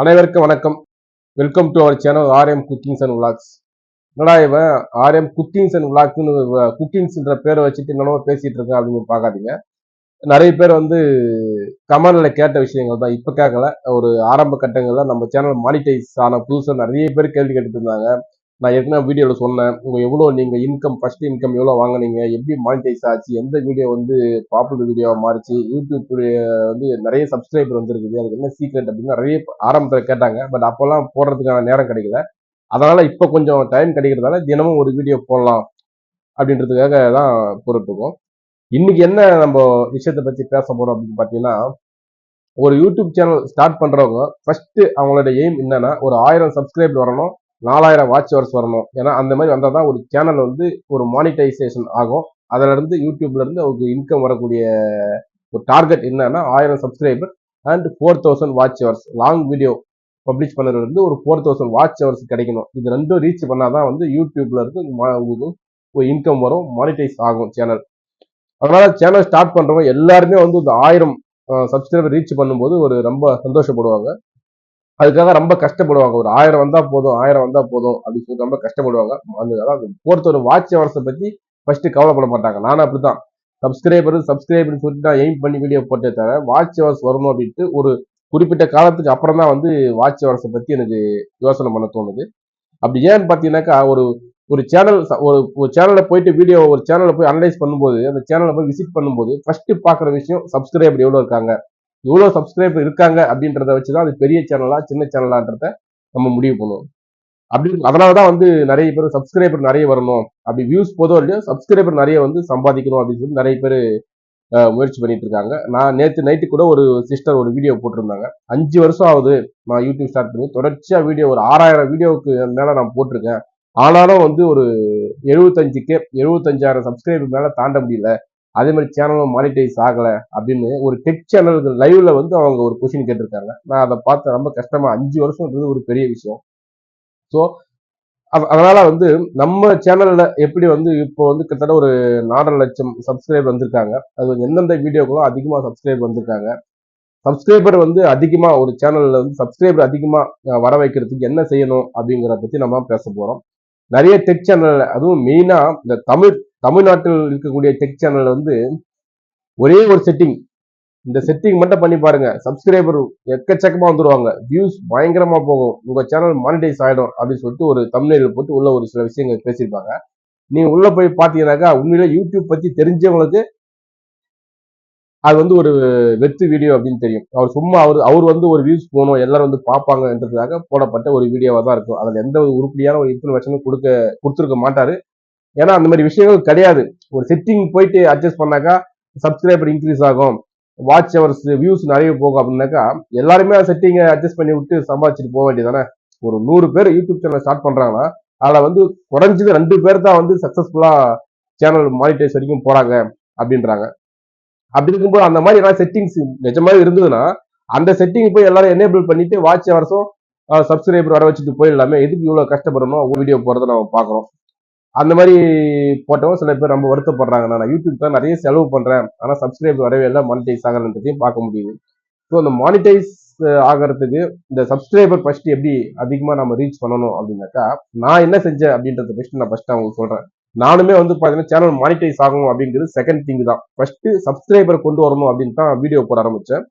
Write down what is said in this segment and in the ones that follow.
அனைவருக்கும் வணக்கம். Welcome to our channel RM cookings and vlogs என்னடா இவன்? ஆர்எம் குக்கிங்ஸ் அண்ட் விளாக்ஸ்னு குக்கிங்ஸ்ன்ற பேரை வச்சுட்டு என்னென்னமோ பேசிட்டு இருக்கேன் அப்படின்னு பார்க்காதீங்க. நிறைய பேர் வந்து கமெண்ட்ல கேட்ட விஷயங்கள் தான். இப்போ கேட்கல ஒரு ஆரம்ப கட்டங்களில் நம்ம சேனல் மானிட்டைஸ் ஆன புதுசாக நிறைய பேர் கேள்வி கேட்டுட்டு இருந்தாங்க. நான் ஏற்கனவே வீடியோவில் சொன்னேன் உங்கள் எவ்வளோ நீங்கள் இன்கம் ஃபர்ஸ்ட் இன்கம் எவ்வளோ வாங்குனீங்க எப்படி மானிட்டைஸ் ஆச்சு எந்த வீடியோ வந்து பாப்புலர் வீடியோவாக மாறிச்சு யூடியூப் வந்து நிறைய சப்ஸ்கிரைபர் வந்திருக்குது அதுக்கு என்ன சீக்ரெட் அப்படின்னு நிறைய ஆரம்பத்தில் கேட்டாங்க பட் அப்போல்லாம் போடுறதுக்கான நேரம் கிடைக்கல. அதனால் இப்போ கொஞ்சம் டைம் கிடைக்கிறதால தினமும் ஒரு வீடியோ போடலாம் அப்படின்றதுக்காக தான் போட்டுருக்கோம் இன்னைக்கு என்ன நம்ம விஷயத்தை பற்றி பேச போகிறோம் அப்படின்னு பார்த்தீங்கன்னா ஒரு யூடியூப் சேனல் ஸ்டார்ட் பண்ணுறவங்க ஃபஸ்ட்டு அவங்களோட எய்ம் என்னன்னா ஒரு ஆயிரம் சப்ஸ்கிரைபர் வரணும் நாலாயிரம் வாட்ச் ஹவர்ஸ் வரணும். ஏன்னா அந்த மாதிரி வந்தால் தான் ஒரு சேனல் வந்து ஒரு மானிட்டைசேஷன் ஆகும். அதிலிருந்து இருந்து அவருக்கு இன்கம் வரக்கூடிய ஒரு டார்கெட் என்னன்னா ஆயிரம் subscriber and four thousand watch hours long video publish பண்ணுறது ஒரு ஃபோர் தௌசண்ட் வாட்ச் ஹவர்ஸ் கிடைக்கணும். இது ரெண்டும் ரீச் பண்ணால் தான் வந்து யூடியூப்லேருந்து மா- உங்களுக்கு ஒரு இன்கம் வரும் மானிட்டைஸ் ஆகும் சேனல் அதனால் சேனல் ஸ்டார்ட் பண்ணுறவங்க எல்லாருமே வந்து இந்த ஆயிரம் சப்ஸ்கிரைபர் ரீச் பண்ணும்போது ஒரு ரொம்ப சந்தோஷப்படுவாங்க. அதுக்காக ரொம்ப கஷ்டப்படுவாங்க. ஒரு ஆயிரம் வந்தா போதும் ஆயிரம் வந்தா போதும் அப்படின்னு சொல்லி ரொம்ப கஷ்டப்படுவாங்க. அந்த அதாவது பொறுத்த வாட்ச் அவர்ஸை பத்தி ஃபர்ஸ்ட் கவலைப்பட மாட்டாங்க. நானும் அப்படித்தான். சப்ஸ்கிரைபர் சப்ஸ்கிரைப்னு சொல்லிட்டு நான் எய்ம் பண்ணி வீடியோ போட்டே தவிர வாட்ச் ஹவர்ஸ் வரணும் அப்படின்ட்டு ஒரு குறிப்பிட்ட காலத்துக்கு அப்புறம் தான் வந்து வாட்ச் அவர்ஸை பத்தி எனக்கு யோசனை பண்ண தோணுது. அப்படி ஏன்னு பார்த்தீங்கன்னாக்கா ஒரு ஒரு சேனல் ஒரு ஒரு சேனலில் போயிட்டு வீடியோ ஒரு சேனலில் போய் அனலைஸ் பண்ணும்போது அந்த சேனலை போய் விசிட் பண்ணும்போது ஃபர்ஸ்ட் பார்க்குற விஷயம் சப்ஸ்கிரைபர் எவ்வளோ இருக்காங்க. எவ்வளோ சப்ஸ்கிரைபர் இருக்காங்க அப்படின்றத வச்சு தான் அது பெரிய சேனலா சின்ன சேனலான்றத நம்ம முடிவு பண்ணுவோம். அப்படி அதனால தான் வந்து நிறைய பேர் சப்ஸ்கிரைபர் நிறைய வரணும். அப்படி வியூஸ் போதோ இல்லையோ சப்ஸ்கிரைபர் நிறைய வந்து சம்பாதிக்கணும் அப்படின்னு சொல்லி நிறைய பேர் முயற்சி பண்ணிட்டு இருக்காங்க. நான் நேற்று நைட்டு கூட ஒரு சிஸ்டர் ஒரு வீடியோ போட்டிருந்தாங்க. அஞ்சு வருஷம் ஆகுது நான் யூடியூப் ஸ்டார்ட் பண்ணி. தொடர்ச்சியாக வீடியோ ஒரு ஆறாயிரம் வீடியோவுக்கு மேலே நான் போட்டிருக்கேன். ஆனாலும் வந்து ஒரு எழுபத்தஞ்சுக்கு எழுபத்தஞ்சாயிரம் சப்ஸ்கிரைபர் மேலே தாண்ட முடியல. அதே மாதிரி சேனலும் மானிட்டைஸ் ஆகலை அப்படின்னு ஒரு டெக் சேனல் லைவ்ல வந்து அவங்க ஒரு கொஷின் கேட்டிருக்காங்க. நான் அதை பார்த்து ரொம்ப கஷ்டமா அஞ்சு வருஷம்ன்றது ஒரு பெரிய விஷயம். ஸோ அதனால வந்து நம்ம சேனல்ல எப்படி வந்து இப்போ வந்து கிட்டத்தட்ட ஒரு நாலரை லட்சம் சப்ஸ்கிரைபர் வந்திருக்காங்க. அது எந்தெந்த வீடியோக்களும் அதிகமா சப்ஸ்கிரைப் வந்திருக்காங்க. சப்ஸ்கிரைபர் வந்து அதிகமா ஒரு சேனல்ல வந்து சப்ஸ்கிரைபர் அதிகமா வர வைக்கிறதுக்கு என்ன செய்யணும் அப்படிங்கிறத பத்தி நம்ம பேச போறோம். நிறைய டெக் சேனல் அதுவும் மெயினா இந்த தமிழ் தமிழ்நாட்டில் இருக்கக்கூடிய டெக் சேனல் வந்து ஒரே ஒரு செட்டிங் இந்த செட்டிங் மட்டும் பண்ணி பாருங்க. சப்ஸ்கிரைபர் எக்கச்சக்கமா வந்துருவாங்க. வியூஸ் பயங்கரமா போகும். உங்க சேனல் மானிடைஸ் ஆயிடும் அப்படின்னு சொல்லிட்டு ஒரு தமிழில் போட்டு உள்ள ஒரு சில விஷயங்கள் பேசியிருப்பாங்க. நீங்க உள்ள போய் பாத்தீங்கன்னாக்கா உண்மையில யூடியூப் பத்தி தெரிஞ்சவங்களுக்கு அது வந்து ஒரு வெத்து வீடியோ அப்படின்னு தெரியும். அவர் சும்மா அவர் அவர் வந்து ஒரு வியூஸ் போகணும் எல்லாரும் வந்து பார்ப்பாங்கன்றதுக்காக போடப்பட்ட ஒரு வீடியோவா தான் இருக்கும். அதுல எந்த ஒரு உருப்படியான ஒரு இன்ஃபர்மேஷனும் கொடுக்க கொடுத்துருக்க மாட்டாரு. ஏன்னா அந்த மாதிரி விஷயங்கள் கிடையாது. ஒரு செட்டிங் போயிட்டு அட்ஜஸ்ட் பண்ணாக்கா சப்ஸ்கிரைபர் இன்க்ரீஸ் ஆகும். வாட்ச் ஹவர்ஸ் வியூஸ் நிறைய போகும் அப்படின்னாக்கா எல்லாருமே செட்டிங்கை அட்ஜஸ்ட் பண்ணி விட்டு சம்பாதிச்சுட்டு போக வேண்டியதானே ஒரு நூறு பேர் யூடியூப் சேனல் ஸ்டார்ட் பண்ணுறாங்கன்னா அதில் வந்து குறைஞ்சது ரெண்டு பேர் தான் வந்து சக்ஸஸ்ஃபுல்லாக சேனல் மானிட்டைஸ் வரைக்கும் போகிறாங்க அப்படின்றாங்க. அப்படி இருக்கும்போது அந்த மாதிரி ஏதாவது செட்டிங்ஸ் நிஜமாவே இருந்ததுன்னா அந்த செட்டிங் போய் எல்லாரும் எனேபிள் பண்ணிட்டு வாட்ச் ஹவர்ஸும் சப்ஸ்கிரைபர் வர வச்சுட்டு போயிடலாமே. எதுக்கு இவ்வளோ கஷ்டப்படணும் வீடியோ போகிறத நம்ம பார்க்குறோம். அந்த மாதிரி போட்டவங்க சில பேர் ரொம்ப வருத்தப்படுறாங்க. நான் யூடியூப் தான் நிறைய செலவு பண்றேன். ஆனால் சப்ஸ்கிரைப் வரவே இல்லை. மானிட்டைஸ் ஆகலன்றதையும் பார்க்க முடியுது. ஸோ அந்த மானிட்டைஸ் ஆகிறதுக்கு இந்த சப்ஸ்கிரைபர் ஃபர்ஸ்ட் எப்படி அதிகமாக நம்ம ரீச் பண்ணணும் அப்படின்னாக்கா நான் என்ன செஞ்சேன் அப்படின்றத ஃபர்ஸ்ட் நான் ஃபர்ஸ்ட் அவங்களுக்கு சொல்றேன். நானுமே வந்து பார்த்தீங்கன்னா சேனல் மானிட்டைஸ் ஆகும் அப்படிங்கிறது செகண்ட் திங் தான். ஃபர்ஸ்ட் சப்ஸ்கிரைபர் கொண்டு வரணும் அப்படின்னு தான் வீடியோ போட ஆரம்பிச்சேன்.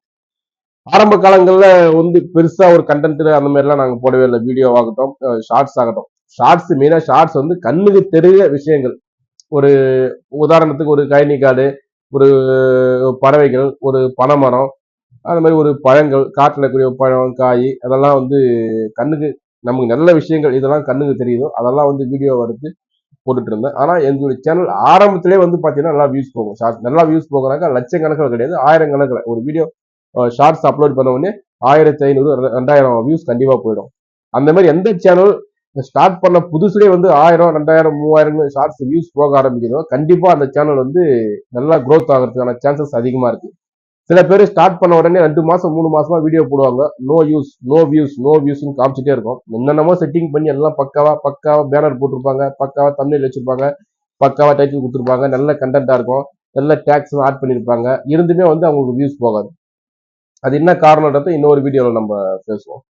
ஆரம்ப காலங்களில் வந்து பெருசாக ஒரு கண்டென்ட் அந்த மாதிரிலாம் நாங்கள் போடவே இல்லை. வீடியோ ஆகட்டும் ஷார்ட்ஸ் ஆகட்டும். ஷார்ட்ஸ் மெயினாக ஷார்ட்ஸ் வந்து கண்ணுக்கு தெரிய விஷயங்கள். ஒரு உதாரணத்துக்கு ஒரு கயனி காடு ஒரு பறவைகள் ஒரு பனைமரம் அந்த மாதிரி ஒரு பழங்கள் காட்டில் இருக்கக்கூடிய பழம் காய் அதெல்லாம் வந்து கண்ணுக்கு நமக்கு நல்ல விஷயங்கள் இதெல்லாம் கண்ணுக்கு தெரியுதோ அதெல்லாம் வந்து வீடியோ எடுத்து போட்டுட்டு இருந்தேன். ஆனால் எங்களுடைய சேனல் ஆரம்பத்திலே வந்து பார்த்தீங்கன்னா நல்லா வியூஸ் போகும். ஷார்ட்ஸ் நல்லா வியூஸ் போகிறாங்க. லட்சக்கணக்கில் கிடையாது ஆயிரம் கணக்கில் ஒரு வீடியோ ஷார்ட்ஸ் அப்லோட் பண்ண உடனே ஆயிரத்தி ஐநூறு ரெண்டாயிரம் வியூஸ் கண்டிப்பாக போயிடும். அந்த மாதிரி எந்த சேனல் ஸ்டார்ட் பண்ண புதுசுலேயே வந்து ஆயிரம் ரெண்டாயிரம் மூவாயிரம் ஷார்ட்ஸ் வியூஸ் போக ஆரம்பிக்கிறதோ கண்டிப்பாக அந்த சேனல் வந்து நல்லா க்ரோத் ஆகிறதுக்கான சான்சஸ் அதிகமாக இருக்குது சில பேர் ஸ்டார்ட் பண்ண உடனே ரெண்டு மாதம் மூணு மாசமா வீடியோ போடுவாங்க. No use no views no வியூஸ்னு காமிச்சிட்டே இருக்கும். என்னென்னமோ செட்டிங் பண்ணி எல்லாம் பக்காவா பக்காவா பேனர் போட்டிருப்பாங்க பக்காவா தமிழ் வச்சிருப்பாங்க பக்காவா டைட்டில் கொடுத்துருப்பாங்க நல்ல கண்டென்ட்டாக இருக்கும் நல்ல டேக்ஸ் ஆட் பண்ணியிருப்பாங்க இருந்துமே வந்து அவங்களுக்கு வியூஸ் போகாது. அது என்ன காரணன்றதை இன்னொரு வீடியோவில் நம்ம பேசுவோம்.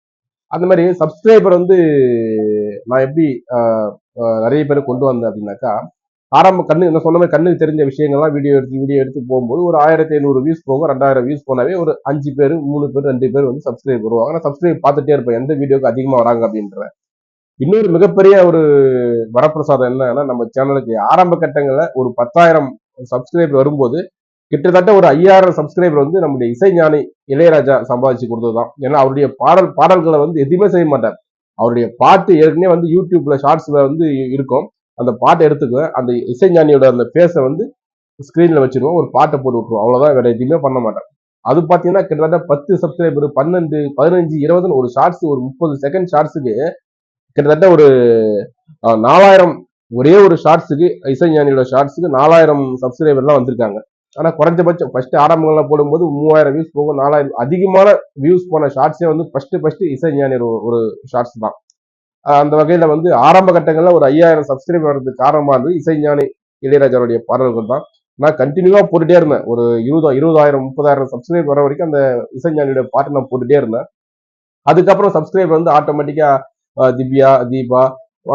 அந்த மாதிரி சப்ஸ்கிரைபர் வந்து நான் எப்படி நிறைய பேர் கொண்டு வந்தேன் அப்படின்னாக்கா ஆரம்ப கண்ணு என்ன சொன்ன மாதிரி கண்ணுக்கு தெரிஞ்ச விஷயங்கள்லாம் வீடியோ எடுத்து வீடியோ எடுத்து போகும்போது ஒரு ஆயிரத்தி ஐநூறு வியூஸ் போகும் ரெண்டாயிரம் வியூஸ் போனாவே ஒரு அஞ்சு பேர் மூணு பேர் ரெண்டு பேர் வந்து சப்ஸ்கிரைப் வருவாங்க. நான் சப்ஸ்கிரைப் பார்த்துட்டே இருப்பேன் எந்த வீடியோக்கு அதிகமாக வராங்க அப்படின்ற. இன்னொரு மிகப்பெரிய ஒரு வரப்பிரசாதம் என்னன்னா நம்ம சேனலுக்கு ஆரம்ப கட்டங்களில் ஒரு பத்தாயிரம் சப்ஸ்கிரைப் வரும்போது கிட்டத்தட்ட ஒரு ஐயாயிரம் சப்ஸ்கிரைபர் வந்து நம்முடைய இசைஞானி இளையராஜா சம்பாதிச்சு கொடுத்ததுதான். ஏன்னா அவருடைய பாடல் பாடல்களை வந்து எதுவுமே செய்ய மாட்டார். அவருடைய பாட்டு ஏற்கனவே வந்து யூடியூப்ல ஷார்ட்ஸ்ல வந்து இருக்கும். அந்த பாட்டை எடுத்துக்குவேன். அந்த இசைஞானியோட அந்த பேசை வந்து ஸ்க்ரீன்ல வச்சிருவோம். ஒரு பாட்டை போட்டு விட்டுருவோம். அவ்வளவுதான். வேற எதுவுமே பண்ண மாட்டேன் அது பார்த்தீங்கன்னா கிட்டத்தட்ட பத்து சப்ஸ்கிரைபர் பன்னெண்டு பதினஞ்சு இருபதுன்னு ஒரு ஷார்ட்ஸ் ஒரு முப்பது செகண்ட் ஷார்ட்ஸுக்கு கிட்டத்தட்ட ஒரு நாலாயிரம் ஒரே ஒரு ஷார்ட்ஸுக்கு இசைஞானியோட ஷார்ட்ஸுக்கு நாலாயிரம் சப்ஸ்கிரைபர்லாம் வந்திருக்காங்க. ஆனால் குறைஞ்சபட்சம் ஃபர்ஸ்ட் ஆரம்பங்களில் போடும்போது மூவாயிரம் வியூஸ் போகும். நாலாயிரம் அதிகமான வியூஸ் போன ஷார்ட்ஸே வந்து ஃபர்ஸ்ட் ஃபர்ஸ்ட் இசை ஞானியர் ஒரு ஷார்ட்ஸ் தான். அந்த வகையில் வந்து ஆரம்ப கட்டங்களில் ஒரு ஐயாயிரம் சப்ஸ்கிரைபர் வர்றதுக்கு காரணமாக இருந்தது இசைஞானி இளையராஜாவுடைய பாடல்கள் தான். நான் கண்டினியூவாக போட்டுகிட்டே இருந்தேன். ஒரு இருபது இருபதாயிரம் முப்பதாயிரம் சப்ஸ்கிரைப் வர வரைக்கும் அந்த இசைஞானியோட பாட்டு நான் போட்டுகிட்டே இருந்தேன். அதுக்கப்புறம் சப்ஸ்கிரைபர் வந்து ஆட்டோமேட்டிக்காக திவ்யா தீபா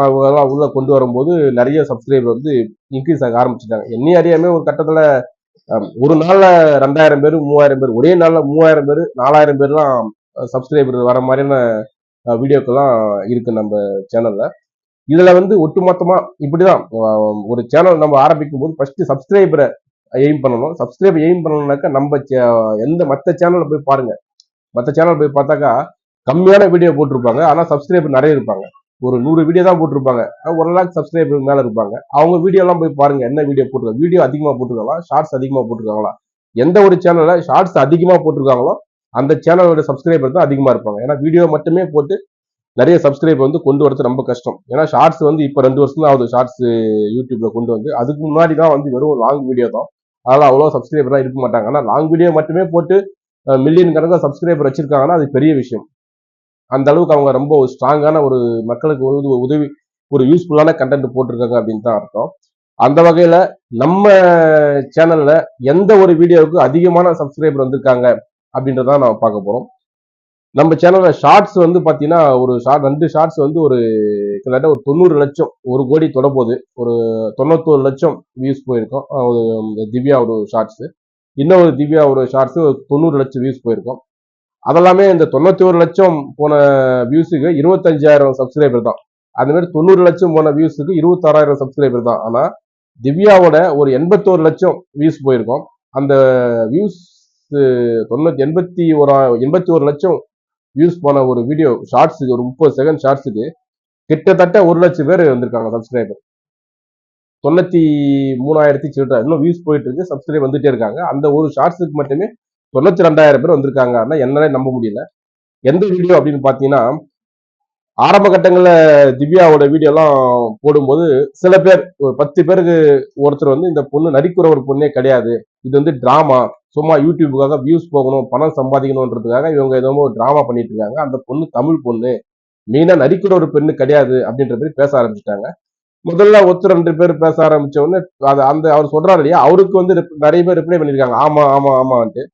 இவங்கெல்லாம் உள்ள கொண்டு வரும்போது நிறைய சப்ஸ்கிரைபர் வந்து இன்க்ரீஸ் ஆக ஆரம்பிச்சிட்டாங்க. என்னையும் அறியாமல் ஒரு கட்டத்தில் ஒரு நாள்ல ரெண்டாயிரம் பேர் மூவாயிரம் பேர் ஒரே நாள்ல மூவாயிரம் பேர் நாலாயிரம் பேர்லாம் சப்ஸ்கிரைபர் வர மாதிரியான வீடியோக்கெல்லாம் இருக்கு நம்ம சேனல்ல இதுல வந்து ஒட்டுமொத்தமா இப்படிதான் ஒரு சேனல் நம்ம ஆரம்பிக்கும் போது ஃபர்ஸ்ட் சப்ஸ்கிரைபரை எய்ம் பண்ணணும். சப்ஸ்கிரைபர் எய்ம் பண்ணணும்னாக்கா நம்ம எந்த மற்ற சேனல்ல போய் பாருங்க. மற்ற சேனல் போய் பார்த்தாக்கா கம்மியான வீடியோ போட்டிருப்பாங்க. ஆனா சப்ஸ்கிரைபர் நிறைய இருப்பாங்க. ஒரு நூறு வீடியோ தான் போட்டிருப்பாங்க. ஒரு லேக் சப்ஸ்கிரைபர் மேலே இருப்பாங்க. அவங்க வீடியோலாம் போய் பாருங்க என்ன வீடியோ போட்டிருக்காங்க. வீடியோ அதிகமாக போட்டிருக்காங்களா? ஷார்ட்ஸ் அதிகமாக போட்டிருக்காங்களா? எந்த ஒரு சேனலில் ஷார்ட்ஸ் அதிகமாக போட்டிருக்காங்களோ அந்த சேனலோட சப்ஸ்கிரைபர் தான் அதிகமாக இருப்பாங்க. ஏன்னா வீடியோ மட்டுமே போட்டு நிறைய சப்ஸ்கிரைபர் வந்து கொண்டு வரது ரொம்ப கஷ்டம். ஏன்னா ஷார்ட்ஸ் வந்து இப்போ ரெண்டு வருஷம் தான் ஆகுது ஷார்ட்ஸ் யூடியூப்ல கொண்டு வந்து. அதுக்கு முன்னாடி தான் வந்து வெறும் லாங் வீடியோ தான். அதனால அவ்வளோ சப்ஸ்கிரைபர்லாம் இருக்க மாட்டாங்க. ஆனால் லாங் வீடியோ மட்டுமே போட்டு மில்லியன் கணக்காக சப்ஸ்கிரைபர் வச்சிருக்காங்கன்னா அது பெரிய விஷயம். அந்த அளவுக்கு அவங்க ரொம்ப ஒரு ஸ்ட்ராங்கான ஒரு மக்களுக்கு ஒரு உதவி ஒரு யூஸ்ஃபுல்லான கண்டென்ட் போட்டிருக்காங்க அப்படின்னு தான் அர்த்தம். அந்த வகையில நம்ம சேனல்ல எந்த ஒரு வீடியோவுக்கு அதிகமான சப்ஸ்கிரைபர் வந்திருக்காங்க அப்படின்றதான் நம்ம பார்க்க போறோம். நம்ம சேனல்ல ஷார்ட்ஸ் வந்து பாத்தீங்கன்னா ஒரு ஷார்ட் ரெண்டு ஷார்ட்ஸ் வந்து ஒரு கிட்டத்தட்ட ஒரு தொண்ணூறு லட்சம் ஒரு கோடி தொடப்போகுது. ஒரு தொண்ணூத்தோரு லட்சம் வியூஸ் போயிருக்கோம். ஒரு திவ்யா ஒரு ஷார்ட்ஸ் இன்னொரு திவ்யா ஒரு ஷார்ட்ஸ் தொண்ணூறு லட்சம் வியூஸ் போயிருக்கோம். அதெல்லாமே இந்த தொண்ணூத்தி ஒரு லட்சம் போன வியூஸுக்கு இருபத்தஞ்சாயிரம் சப்ஸ்கிரைபர் தான். அது மாதிரி தொண்ணூறு லட்சம் போன வியூஸுக்கு இருபத்தாறாயிரம் சப்ஸ்கிரைபர் தான். ஆனா திவ்யாவோட ஒரு எண்பத்தோரு லட்சம் வியூஸ் போயிருக்கோம். அந்த வியூஸ் தொண்ணூத்தி எண்பத்தி ஒரு எண்பத்தி ஒரு லட்சம் வியூஸ் போன ஒரு வீடியோ ஷார்ட்ஸுக்கு ஒரு முப்பது செகண்ட் ஷார்ட்ஸுக்கு கிட்டத்தட்ட ஒரு லட்சம் பேர் வந்திருக்காங்க சப்ஸ்கிரைபர் தொண்ணூத்தி மூணாயிரத்தி சில்லற. இன்னும் வியூஸ் போயிட்டு இருக்கு. சப்ஸ்கிரைப் வந்துட்டே இருக்காங்க. அந்த ஒரு ஷார்ட்ஸுக்கு மட்டுமே தொண்ணூத்தி ரெண்டாயிரம் பேர் வந்திருக்காங்க ஆனால் என்னாலே நம்ப முடியல. எந்த வீடியோ அப்படின்னு பாத்தீங்கன்னா ஆரம்ப கட்டங்கள்ல திவ்யாவோட வீடியோ எல்லாம் போடும்போது சில பேர் ஒரு பத்து பேருக்கு ஒருத்தர் வந்து இந்த பொண்ணு நடிக்கிற ஒரு பொண்ணே கிடையாது. இது வந்து டிராமா சும்மா யூடியூபுக்காக வியூஸ் போகணும் பணம் சம்பாதிக்கணுன்றதுக்காக இவங்க ஏதோ ஒரு டிராமா பண்ணிட்டு இருக்காங்க. அந்த பொண்ணு தமிழ் பொண்ணு. மெயினா நடிக்கிற ஒரு பெண்ணு கிடையாது அப்படின்ற மாதிரி பேச ஆரம்பிச்சிட்டாங்க. முதல்ல ஒருத்தர் ரெண்டு பேர் பேச ஆரம்பிச்ச உடனே அது அந்த அவர் சொல்றாரு இல்லையா அவருக்கு வந்து நிறைய பேர் ரிப்ளை பண்ணியிருக்காங்க ஆமா ஆமா ஆமான்ட்டு.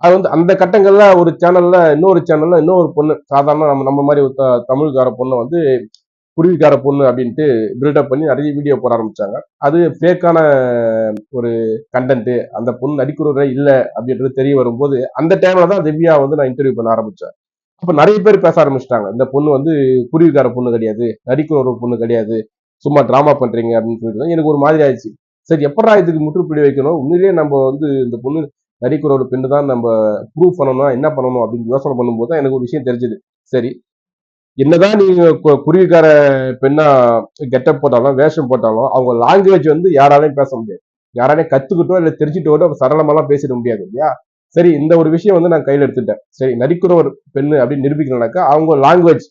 அது வந்து அந்த கட்டங்கள்ல ஒரு சேனல்ல இன்னொரு சேனல்ல இன்னொரு பொண்ணு. சாதாரண நம்ம நம்ம மாதிரி ஒரு த- தமிழ்கார பொண்ணை வந்து குருவிக்கார பொண்ணு அப்படின்ட்டு பில்டப் பண்ணி நிறைய வீடியோ போட ஆரம்பிச்சாங்க. அது ஃபேக்கான ஒரு கண்டென்ட் அந்த பொண்ணு நடிக்கிறவரே இல்லை அப்படின்றது தெரிய வரும்போது அந்த டைம்ல தான் திவ்யா வந்து நான் இன்டர்வியூ பண்ண ஆரம்பிச்சேன். அப்ப நிறைய பேர் பேச ஆரம்பிச்சிட்டாங்க. இந்த பொண்ணு வந்து குருவிக்கார பொண்ணு கிடையாது நடிக்கிற ஒரு பொண்ணு கிடையாது சும்மா டிராமா பண்றீங்க அப்படின்னு சொல்லிட்டு எனக்கு ஒரு மாதிரி ஆயிடுச்சு. சரி எப்படா இதுக்கு முற்றுப்புள்ளி வைக்கணும்? உண்மையிலேயே நம்ம வந்து இந்த பொண்ணு நடிக்கிற ஒரு தான் நம்ம ப்ரூவ் பண்ணணும். என்ன பண்ணணும் அப்படின்னு யோசனை பண்ணும்போது தான் எனக்கு ஒரு விஷயம் தெரிஞ்சுது. சரி. என்னதான் நீங்க கு- குருவிக்கார பெண்ணா கெட்டப் போட்டாலும் வேஷம் போட்டாலும் அவங்க லாங்குவேஜ் வந்து யாராலையும் பேச முடியாது. யாராலையும் கத்துக்கிட்டோ இல்லை தெரிஞ்சுட்டோ சரளமாலாம் பேசிட முடியாது இல்லையா? சரி இந்த ஒரு விஷயம் வந்து நான் கையில் எடுத்துட்டேன். சரி நடிக்கிற ஒரு பெண்ணு அப்படின்னு நிரூபிக்கணும்னாக்கா அவங்க லாங்குவேஜ்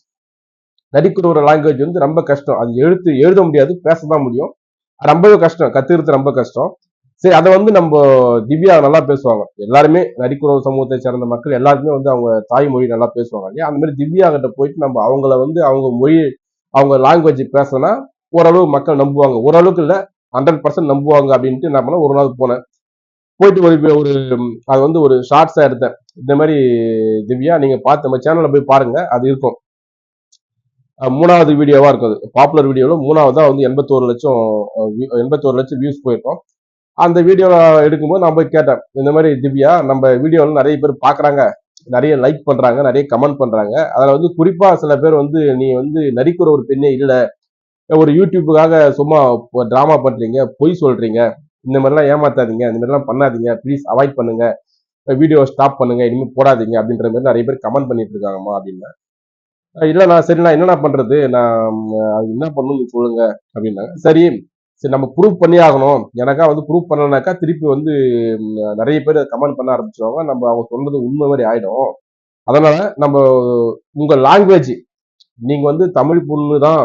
நடிக்கிற ஒரு லாங்குவேஜ் வந்து ரொம்ப கஷ்டம். அது எழுத்து எழுத முடியாது பேச தான் முடியும். ரொம்பவே கஷ்டம். கத்துக்கிறது ரொம்ப கஷ்டம். சரி அதை வந்து நம்ம திவ்யா நல்லா பேசுவாங்க. எல்லாருமே நரிக்குறவு சமூகத்தை சேர்ந்த மக்கள் எல்லாருமே வந்து அவங்க தாய்மொழி நல்லா பேசுவாங்க இல்லையா? அந்த மாதிரி திவ்யா கிட்ட போயிட்டு நம்ம அவங்கள வந்து அவங்க மொழி அவங்க லாங்குவேஜ் பேசினா ஓரளவு மக்கள் நம்புவாங்க. ஓரளவுக்கு இல்ல ஹண்ட்ரட் பர்சன்ட் நம்புவாங்க அப்படின்ட்டு நான் பண்ண ஒரு நாள் போனேன். போயிட்டு ஒரு ஒரு அது வந்து ஒரு ஷார்ட்ஸா எடுத்தேன். இந்த மாதிரி திவ்யா நீங்க பார்த்து நம்ம சேனல்ல போய் பாருங்க அது இருக்கும். மூணாவது வீடியோவா இருக்கும் அது. பாப்புலர் வீடியோவில் மூணாவதா வந்து எண்பத்தோரு லட்சம் எண்பத்தோரு லட்சம் வியூஸ் போயிருக்கோம். அந்த வீடியோ எடுக்கும்போது நான் போய் கேட்டேன் இந்த மாதிரி திவ்யா நம்ம வீடியோவில் நிறைய பேர் பார்க்குறாங்க நிறைய லைக் பண்ணுறாங்க நிறைய கமெண்ட் பண்ணுறாங்க அதில் வந்து குறிப்பாக சில பேர் வந்து நீ வந்து நடிக்கிற ஒரு பெண்ணே இல்லை. ஒரு யூடியூப்புக்காக சும்மா ட்ராமா பண்ணுறீங்க பொய் சொல்கிறீங்க இந்த மாதிரிலாம் ஏமாத்தாதீங்க. இந்த மாதிரிலாம் பண்ணாதீங்க. ப்ளீஸ் அவாய்ட் பண்ணுங்க. வீடியோ ஸ்டாப் பண்ணுங்க. இனிமேல் போடாதீங்க. அப்படின்ற மாதிரி நிறைய பேர் கமெண்ட் பண்ணிட்டு இருக்காங்கம்மா அப்படின்னு. இல்லை நான் சரி நான் என்னண்ணா பண்ணுறது நான் அது என்ன பண்ணணும்னு சொல்லுங்க அப்படின்னாங்க. சரி சரி நம்ம ப்ரூவ் பண்ணி ஆகணும். எனக்கா வந்து ப்ரூவ் பண்ணலனாக்கா திருப்பி வந்து நிறைய பேர் கமெண்ட் பண்ண ஆரம்பிச்சிருவாங்க. நம்ம அவங்க சொன்னது உண்மை மாதிரி ஆயிடும். அதனால நம்ம உங்க லாங்குவேஜ் நீங்க வந்து தமிழ் பொண்ணு தான்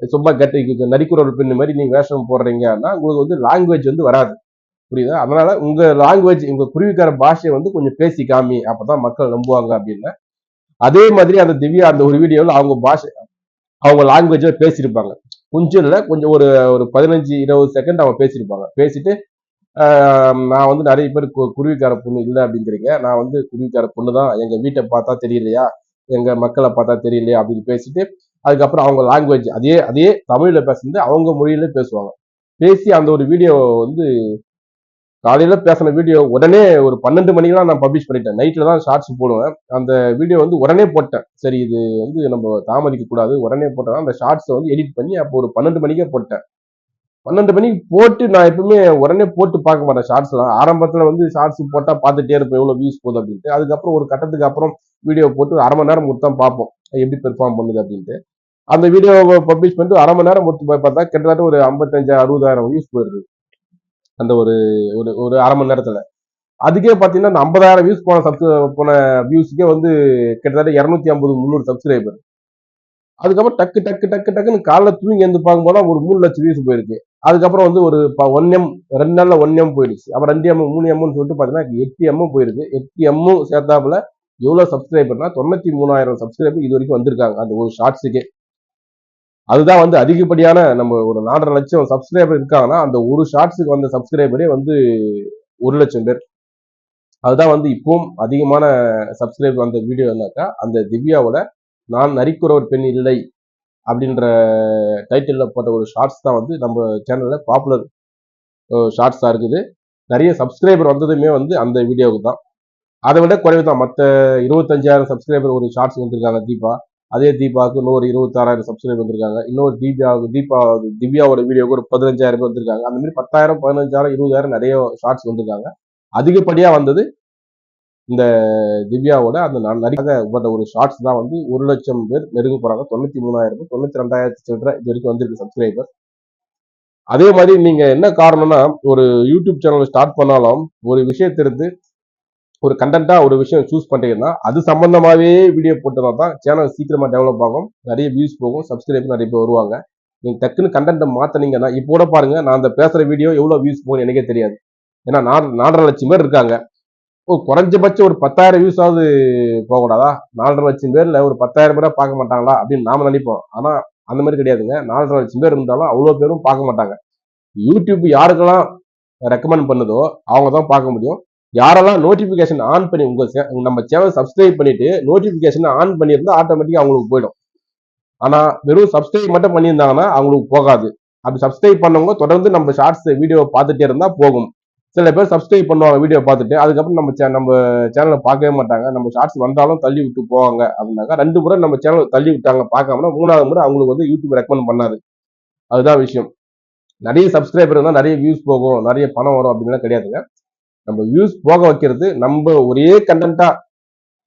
சும்மா கெட்ட நரிக்குறவர் பெண்ணு மாதிரி நீங்க வேஷம் போடுறீங்கன்னா உங்களுக்கு வந்து லாங்குவேஜ் வந்து வராது. புரியுதா? அதனால உங்க லாங்குவேஜ் உங்க குருவிக்கார பாஷையை வந்து கொஞ்சம் பேசி காமி அப்பதான் மக்கள் நம்புவாங்க அப்படின்னு. அதே மாதிரி அந்த திவ்யா அந்த ஒரு வீடியோவில் அவங்க பாஷை அவங்க லாங்குவேஜில் பேசியிருப்பாங்க. கொஞ்சம் இல்லை கொஞ்சம் ஒரு ஒரு பதினஞ்சு இருபது செகண்ட் அவங்க பேசியிருப்பாங்க பேசிட்டு நான் வந்து நிறைய பேர் கு- குருவிக்கார பொண்ணு இல்லை அப்படிங்கிறீங்க. நான் வந்து குருவிக்கார பொண்ணு தான் எங்கள் வீட்டை பார்த்தா தெரியலையா? எங்கள் மக்களை பார்த்தா தெரியலையா? அப்படின்னு பேசிட்டு அதுக்கப்புறம் அவங்க லாங்குவேஜ் அதே அதே தமிழில் பேசுனது அவங்க மொழியில பேசுவாங்க. பேசி அந்த ஒரு வீடியோ வந்து காலையில பேசின வீடியோ உடனே ஒரு பன்னெண்டு மணிக்கெல்லாம் நான் பப்ளிஷ் பண்ணிட்டேன். நைட்ல தான் ஷார்ட்ஸ் போடுவேன். அந்த வீடியோ வந்து உடனே போட்டேன். சரி இது வந்து நம்ம தாமதிக்க கூடாது. உடனே போட்டேன். அந்த ஷார்ட்ஸை வந்து எடிட் பண்ணி அப்போ ஒரு பன்னெண்டு மணிக்கே போட்டேன். பன்னெண்டு மணிக்கு போட்டு நான் எப்பவுமே உடனே போட்டு பார்க்க மாட்டேன் ஷார்ட்ஸ்லாம் ஆரம்பத்தில் வந்து ஷார்ட்ஸ் போட்டால் பார்த்துட்டே இருப்பேன். எவ்வளோ வியூஸ் போகுது அப்படின்ட்டு. அதுக்கப்புறம் ஒரு கட்டத்துக்கு அப்புறம் வீடியோ போட்டு அரை மணி நேரம் மட்டும் தான் பார்ப்போம். எப்படி பெர்ஃபார்ம் பண்ணுது அப்படின்ட்டு. அந்த வீடியோவை பப்ளிஷ் பண்ணிட்டு அரை மணி நேரம் மட்டும் போய் பார்த்தா கிட்டத்தட்ட ஒரு ஐம்பத்தஞ்சு அறுபதாயிரம் வியூஸ் போயிடுது. அந்த ஒரு ஒரு ஒரு அரை மணி நேரத்தில். அதுக்கே பார்த்தீங்கன்னா அந்த ஐம்பதாயிரம் வியூஸ் போன சப்ஸ் போன வியூஸுக்கே வந்து கிட்டத்தட்ட இரநூத்தி ஐம்பது முந்நூறு சப்ஸ்கிரைபர் அதுக்கப்புறம் டக்கு டக்கு டக்கு டக்குன்னு காலைல தூங்கி எழுந்து பார்க்கும்போது ஒரு மூணு லட்சம் வியூஸ் போயிருக்கு. அதுக்கப்புறம் வந்து ஒரு ஒன் எம் ரெண்டு நாளில் ஒன் எம் போயிடுச்சு. அப்புறம் ரெண்டு எம் மூணு எம்னு சொல்லிட்டு பார்த்தீங்கன்னா எட்டு எம்மும் போயிருக்கு. எட்டு எம்மும் சேர்த்தாப்புல எவ்வளோ சப்ஸ்கிரைபர்னா தொண்ணூற்றி மூணாயிரம் சப்ஸ்கிரைபர் இது வரைக்கும் வந்திருக்காங்க. அந்த ஒரு ஷார்ட்ஸுக்கே அதுதான் வந்து அதிகப்படியான நம்ம ஒரு நாலரை லட்சம் சப்ஸ்கிரைபர் இருக்காங்கன்னா அந்த ஒரு ஷார்ட்ஸுக்கு வந்த சப்ஸ்கிரைபரே வந்து ஒரு லட்சம் பேர். அதுதான் வந்து இப்பவும் அதிகமான சப்ஸ்கிரைப் வந்த வீடியோ இருந்தாக்கா அந்த திவ்யாவோட நான் நரிக்குறவர் பெண் இல்லை அப்படின்ற டைட்டிலில் போட்ட ஒரு ஷார்ட்ஸ் தான் வந்து நம்ம சேனலில் பாப்புலர் ஷார்ட்ஸாக இருக்குது. நிறைய சப்ஸ்கிரைபர் வந்ததுமே வந்து அந்த வீடியோவுக்கு தான். அதை விட குறைவு தான் மற்ற இருபத்தஞ்சாயிரம் சப்ஸ்கிரைபர் ஒரு ஷார்ட்ஸ் வந்திருக்காங்க தீபா. அதே தீபாவுக்கு இன்னொரு இருபத்தாறாயிரம் சப்ஸ்கிரைபர் வந்திருக்காங்க. இன்னொரு தீபாவுக்கு தீபா திவ்யாவோட வீடியோக்கு ஒரு பதினஞ்சாயிரம் பேர் வந்திருக்காங்க. அந்த மாதிரி பத்தாயிரம் பதினஞ்சாயிரம் இருபதாயிரம் நிறைய ஷார்ட்ஸ் வந்திருக்காங்க. அதிகப்படியாக வந்தது இந்த திவ்யாவோட அந்த ந- நடிக்காக ஒரு ஷார்ட்ஸ் தான் வந்து ஒரு லட்சம் பேர் நெருங்க போகிறாங்க தொண்ணூற்றி மூணாயிரம் தொண்ணூற்றி ரெண்டாயிரத்தி சில்லற இது வரைக்கும் வந்திருக்கு சப்ஸ்கிரைபர் அதே மாதிரி நீங்கள் என்ன காரணம்னா ஒரு யூடியூப் சேனல் ஸ்டார்ட் பண்ணாலும் ஒரு விஷயத்திலிருந்து ஒரு கண்டென்ட்டாக ஒரு விஷயம் சூஸ் பண்ணுறீங்கன்னா அது சம்மந்தமாகவே வீடியோ போட்டதா தான் சேனல் சீக்கிரமாக டெவலப் ஆகும். நிறைய வியூஸ் போகும் சப்ஸ்கிரைபர் நிறைய பேர் வருவாங்க. நீங்கள் டக்குன்னு கண்டென்ட்டை மாற்றினீங்கன்னா இப்போ கூட பாருங்கள் நான் அந்த பேசுகிற வீடியோ எவ்வளோ வியூஸ் போகும் எனக்கே தெரியாது. ஏன்னா நான் நாலரை லட்சம் பேர் இருக்காங்க. ஒரு குறைஞ்சபட்சம் ஒரு பத்தாயிரம் வியூஸ் ஆகுது போகக்கூடாதா? நாலரை லட்சம் பேர்ல ஒரு பத்தாயிரம் பேராக பார்க்க மாட்டாங்களா? அப்படின்னு நாம் நினைப்போம். ஆனால் அந்த மாதிரி கிடையாதுங்க. நாலரை லட்சம் பேர் இருந்தாலும் அவ்வளோ பேரும் பார்க்க மாட்டாங்க. யூடியூப் யாருக்கெல்லாம் ரெக்கமெண்ட் பண்ணுதோ அவங்க தான் பார்க்க முடியும். யாரெல்லாம் நோட்டிபிகேஷன் ஆன் பண்ணி உங்க நம்ம சேனல் சப்ஸ்கிரைப் பண்ணிட்டு நோட்டிபிகேஷன் ஆன் பண்ணியிருந்தா ஆட்டோமேட்டிக்காக அவங்களுக்கு போயிடும். ஆனா வெறும் சப்ஸ்கிரைப் மட்டும் பண்ணியிருந்தாங்கன்னா அவங்களுக்கு போகாது. அப்படி சப்ஸ்கிரைப் பண்ணவங்க தொடர்ந்து நம்ம ஷார்ட்ஸ் வீடியோ பார்த்துட்டே இருந்தா போகும். சில பேர் சப்ஸ்கிரைப் பண்ணுவாங்க வீடியோ பார்த்துட்டு. அதுக்கப்புறம் நம்ம சே நம்ம சேனலை பார்க்கவே மாட்டாங்க. நம்ம ஷார்ட்ஸ் வந்தாலும் தள்ளி விட்டு போவாங்க. அப்படின்னாக்கா ரெண்டு முறை நம்ம சேனல் தள்ளி விட்டாங்க பார்க்காம மூணாவது முறை அவங்களுக்கு வந்து யூடியூப் ரெக்கமெண்ட் பண்ணாது. அதுதான் விஷயம். நிறைய சப்ஸ்கிரைபர் இருந்தால் நிறைய வியூஸ் போகும் நிறைய பணம் வரும் அப்படின்லாம் கிடையாதுங்க. நம்ம வியூஸ் போக வைக்கிறது நம்ம ஒரே கண்டென்ட்டா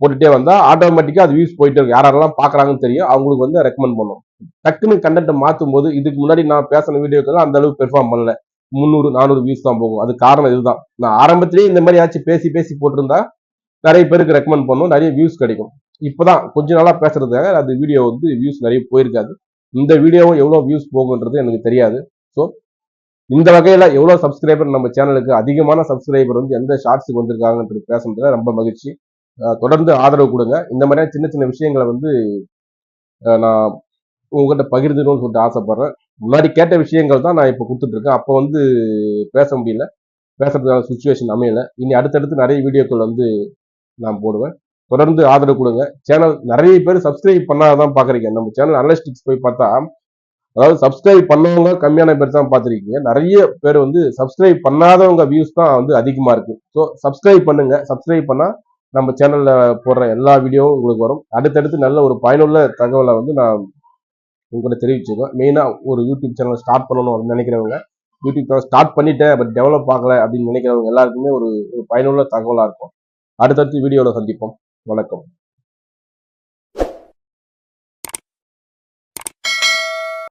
போட்டுட்டே வந்தா ஆட்டோமேட்டிக்கா அது வியூஸ் போயிட்டு இருக்கு யாரெல்லாம் பாக்குறாங்கன்னு தெரியும். அவங்களுக்கு வந்து ரெக்கமெண்ட் பண்ணும் டக்குன்னு கண்டென்ட்டை மாத்தும் போது இதுக்கு முன்னாடி நான் பேசின வீடியோக்கெல்லாம் அந்த அளவுக்கு பெர்ஃபார்ம் பண்ணல. முந்நூறு நானூறு வியூஸ் தான் போகும். அது காரணம் இதுதான். நான் ஆரம்பத்திலேயே இந்த மாதிரி ஆச்சு பேசி பேசி போட்டிருந்தா நிறைய பேருக்கு ரெக்கமெண்ட் பண்ணும் நிறைய வியூஸ் கிடைக்கும். இப்போதான் கொஞ்ச நாளா பேசுறதுக்காக அது வீடியோ வந்து வியூஸ் நிறைய போயிருக்காது. இந்த வீடியோவும் எவ்வளோ வியூஸ் போகுன்றது எனக்கு தெரியாது. ஸோ இந்த வகையில எவ்வளவு சப்ஸ்கிரைபர் நம்ம சேனலுக்கு அதிகமான சப்ஸ்கிரைபர் வந்து எந்த ஷார்ட்ஸுக்கு வந்திருக்காங்கன்றது பேசுறதுல ரொம்ப மகிழ்ச்சி. தொடர்ந்து ஆதரவு கொடுங்க. இந்த மாதிரியான சின்ன சின்ன விஷயங்களை வந்து நான் உங்ககிட்ட பகிர்ந்துக்கணும்னு சொல்லிட்டு ஆசைப்படுறேன். முன்னாடி கேட்ட விஷயங்கள் தான் நான் இப்போ கொடுத்துட்டு இருக்கேன். அப்போ வந்து பேச முடியல. பேசுறதுக்கான சுச்சுவேஷன் அமையல. இனி அடுத்தடுத்து நிறைய வீடியோக்கள் வந்து நான் போடுவேன். தொடர்ந்து ஆதரவு கொடுங்க. சேனல் நிறைய பேர் சப்ஸ்கிரைப் பண்ணாதான் பாக்குறீங்க நம்ம சேனல் அனலிஸ்டிக்ஸ் போய் பார்த்தா அதாவது சப்ஸ்கிரைப் பண்ணவங்க கம்மியான பேர் தான் பார்த்துருக்கீங்க. நிறைய பேர் வந்து சப்ஸ்கிரைப் பண்ணாதவங்க வியூஸ் தான் வந்து அதிகமாக இருக்கு. ஸோ சப்ஸ்கிரைப் பண்ணுங்க. சப்ஸ்கிரைப் பண்ணால் நம்ம சேனலில் போடுற எல்லா வீடியோவும் உங்களுக்கு வரும். அடுத்தடுத்து நல்ல ஒரு பயனுள்ள தகவலை வந்து நான் உங்கள்கிட்ட தெரிவிச்சிருக்கேன் மெயினாக ஒரு யூடியூப் சேனல் ஸ்டார்ட் பண்ணணும் அப்படின்னு நினைக்கிறவங்க யூடியூப் சேனல் ஸ்டார்ட் பண்ணிட்டேன் பட் டெவலப் ஆகல அப்படின்னு நினைக்கிறவங்க எல்லாருக்குமே ஒரு ஒரு பயனுள்ள தகவலாக இருக்கும். அடுத்தடுத்து வீடியோவில் சந்திப்போம். வணக்கம்.